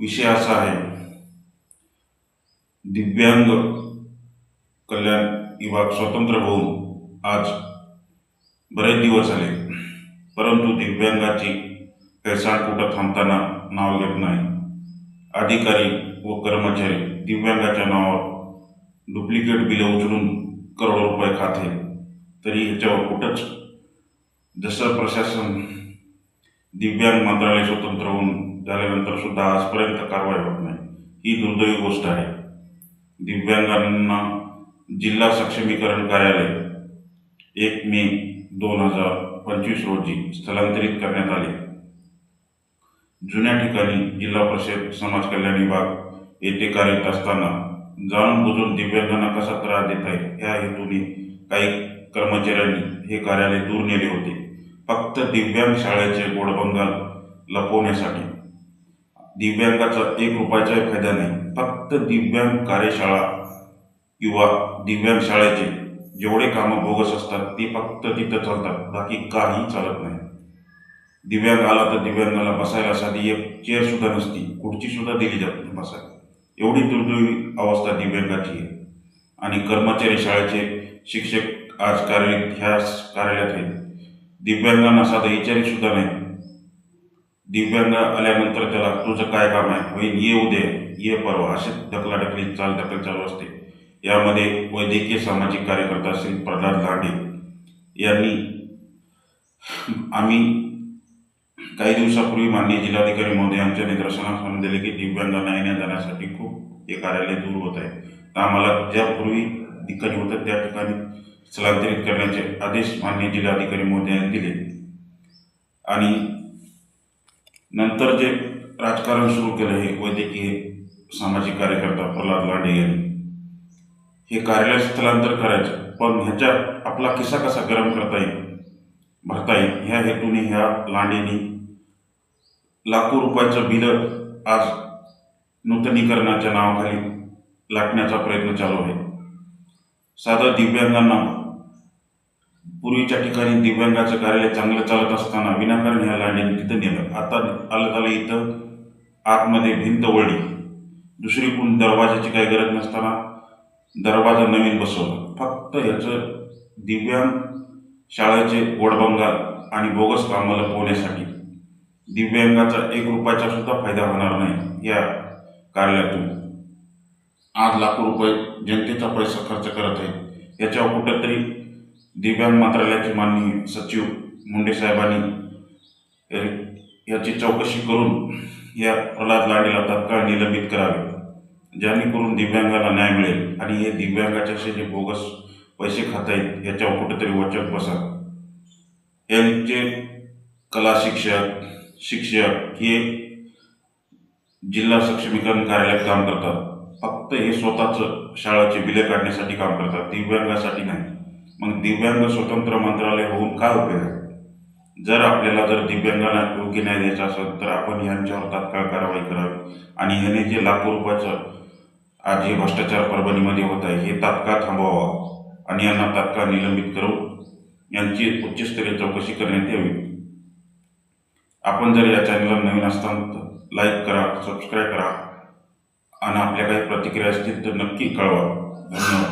विषय असा आहे. दिव्यांग कल्याण विभाग स्वतंत्र होऊन आज बरेच दिवस झाले. परंतु दिव्यांगाची हेळसांड कुठं थांबताना नाव घेत नाही. अधिकारी व कर्मचारी दिव्यांगाच्या नावावर डुप्लिकेट बिलं उचलून करोडो रुपये खाते. तरी ह्याच्यावर कुठंच जसं प्रशासन दिव्यांग मंत्रालय स्वतंत्र होऊन झाल्यानंतर सुद्धा आजपर्यंत कारवाई होत नाही. ही दुर्दैवी गोष्ट आहे. दिव्यांगांना जिल्हा सक्षमीकरण कार्यालय एक मे दोन हजार पंचवीस रोजी स्थलांतरित करण्यात आले. जुन्या ठिकाणी जिल्हा परिषद समाज कल्याण विभाग येथे कार्यरत असताना जाणून बुजून दिव्यांगांना कसा त्रास देत आहे या हेतूने काही कर्मचाऱ्यांनी हे कार्यालय दूर नेले होते. फक्त दिव्यांग शाळेचे गोडबंगाल लपवण्यासाठी दिव्यांगाचा एक रुपयाचा फायदा नाही. फक्त दिव्यांग कार्यशाळा किंवा दिव्यांग शाळेचे जेवढे कामं बोगस असतात ते फक्त तिथं चालतात. बाकी काही चालत नाही. दिव्यांग आला तर दिव्यांगाला बसायला साधी एक चेअरसुद्धा नसती. खुर्ची दिली जात बसायला. एवढी दुर्दैवी अवस्था दिव्यांगाची आहे. आणि कर्मचारी शाळेचे शिक्षक आज कार्य ह्या कार्यालयात आहेत. दिव्यांगांना साधं विचारित नाही. दिव्यांग आल्यानंतर त्याला तुझं काय काम आहे? होईल ये उद्या ये परवा असे ढकलाढकली चाल ढकल चालू असते. यामध्ये वैद्यकीय सामाजिक कार्यकर्ता श्री प्रल्हाद लांडे यांनी आम्ही काही दिवसापूर्वी माननीय जिल्हाधिकारी महोदय आमच्या निदर्शनास आणून दिले की दिव्यांगांना येण्या जाण्यासाठी खूप हे कार्यालय दूर होत आहे. तर आम्हाला ज्यापूर्वी ठिकाणी होतं त्या ठिकाणी स्थलांतरित करण्याचे आदेश माननीय जिल्हाधिकारी महोदयांनी दिले. आणि नंतर जे राजकारण सुरू केलं हे वैद्यकीय सामाजिक कार्यकर्ता प्रल्हाद लांडे यांनी हे कार्यालय स्थलांतर करायचं. पण ह्याच्यात आपला किस्सा कसा गरम करता येईल भरता येईल? ह्या हेतूने ह्या लांडेनी लाखो रुपयाचं बिलं आज नूतनीकरणाच्या नावाखाली लाटण्याचा प्रयत्न चालू आहे. साधं दिव्यांगांना पूर्वीच्या ठिकाणी दिव्यांगाचं कार्यालय चांगलं चालत असताना विनाकारण ह्या लांडीने तिथं नेलं. आता आलं आलं इथं आतमध्ये भिंत वळली दुसरी कोण दरवाजाची काही गरज नसताना दरवाजा नवीन बसवला. फक्त ह्याचं दिव्यांग शाळेचे ओढबंगाल आणि बोगस कामाला पोहण्यासाठी दिव्यांगाचा एक रुपयाचा सुद्धा फायदा होणार नाही या कार्यालयातून. आज लाखो रुपये जनतेचा पैसा खर्च करत आहे याच्यावर कुठंतरी दिव्यांग मंत्रालयाचे माननीय सचिव मुंडे साहेबांनी याची चौकशी करून या प्रल्हाद लांडेला तात्काळ निलंबित करावे जेणेकरून दिव्यांगाला न्याय मिळेल आणि हे दिव्यांगाच्या असे जे बोगस पैसे खाता आहेत याच्यावर कुठेतरी वचक बसा. यांचे कला शिक्षक शिक्षक हे जिल्हा सक्षमीकरण कार्यालयात काम करतात. फक्त हे स्वतःचं शाळेचे बिले काढण्यासाठी काम करतात दिव्यांगासाठी नाही. मग दिव्यांग स्वतंत्र मंत्रालय होऊन काय उपयोग आहे? जर आपल्याला जर दिव्यांगांना योग्य न्याय द्यायचा असेल तर आपण यांच्यावर तात्काळ कारवाई करावी. आणि ह्याने जे लाखो रुपयाचं आज हे भ्रष्टाचार परभणीमध्ये होत आहे हे तात्काळ थांबवावा आणि यांना तात्काळ निलंबित करून यांची उच्चस्तरीय चौकशी करण्यात यावी. आपण जर या चॅनलला नवीन असताल तर लाईक करा सबस्क्राईब करा आणि आपल्या काही प्रतिक्रिया असतील तर नक्की कळवा. धन्यवाद.